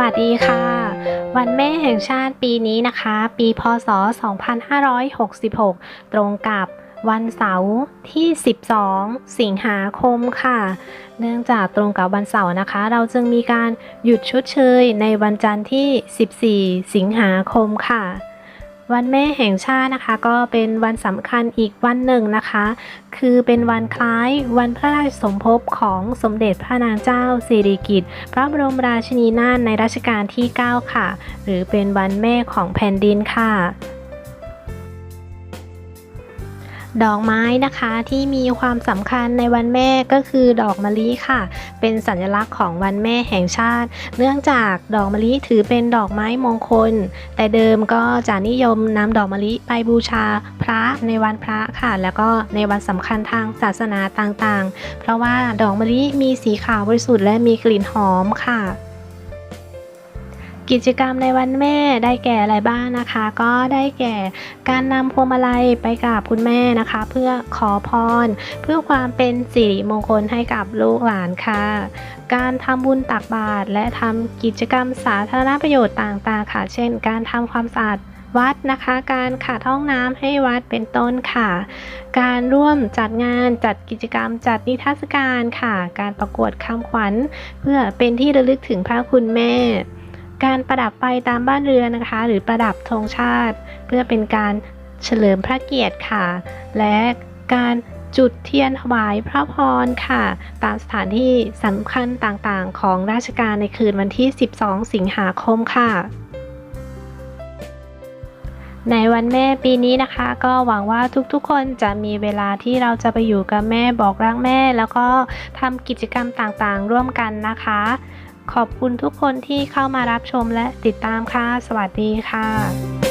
วัสดีค่ะ วันแม่แห่งชาติปีนี้นะคะ ปีพศ 2566 ตรงกับวันเสาร์ที่ 12 สิงหาคมค่ะ เนื่องจากตรงกับวันเสาร์นะคะ เราจึงมีการหยุดชดเชยในวันจันทร์ที่ 14 สิงหาคมค่ะ วันแม่แห่งชาตินะคะ ก็เป็นวันสำคัญอีกวันหนึ่งนะคะ คือเป็นวันคล้ายวันพระราชสมภพของสมเด็จพระนางเจ้าสิริกิติ์พระบรมราชินีนาถในรัชกาลที่ 9 ค่ะ หรือเป็นวันแม่ของแผ่นดินค่ะ ดอกไม้นะคะที่มีความสำคัญในวันแม่ก็คือดอกมะลิค่ะ เป็นสัญลักษณ์ของวันแม่แห่งชาติ เนื่องจากดอกมะลิถือเป็นดอกไม้มงคล แต่เดิมก็จะนิยมนำดอกมะลิไปบูชาพระในวันพระค่ะ แล้วก็ในวันสำคัญทางศาสนาต่างๆ เพราะว่าดอกมะลิมีสีขาวบริสุทธิ์และมีกลิ่นหอมค่ะ กิจกรรมในวันแม่ได้แก่อะไรบ้างนะคะ ก็ได้แก่การนำพวงมาลัยไปกราบคุณแม่นะคะ เพื่อขอพร เพื่อความเป็นสิริมงคลให้กับลูกหลานค่ะ การทำบุญตักบาตรและทำกิจกรรมสาธารณประโยชน์ต่างๆ ค่ะ เช่น การทำความสะอาดวัดนะคะ การขัดห้องน้ำให้วัดเป็นต้นค่ะ การร่วมจัดงานจัดกิจกรรม จัดนิทรรศการค่ะ การประกวดคำขวัญ เพื่อเป็นที่ระลึกถึงพระคุณแม่ การประดับไฟตามบ้านเรือนนะคะ หรือประดับธงชาติ เพื่อเป็นการเฉลิมพระเกียรติค่ะ และการจุดเทียนถวายพระพรค่ะ ตามสถานที่สำคัญต่างๆ ของราชการในคืนวันที่ 12 สิงหาคมค่ะ ในวันแม่ปีนี้นะคะ ก็หวังว่าทุกๆ คนจะมีเวลาที่เราจะไปอยู่กับแม่บอกรักแม่ แล้วก็ทำกิจกรรมต่างๆ ร่วมกันนะคะ ขอบคุณทุกคนที่เข้ามารับชมและติดตามค่ะ สวัสดีค่ะ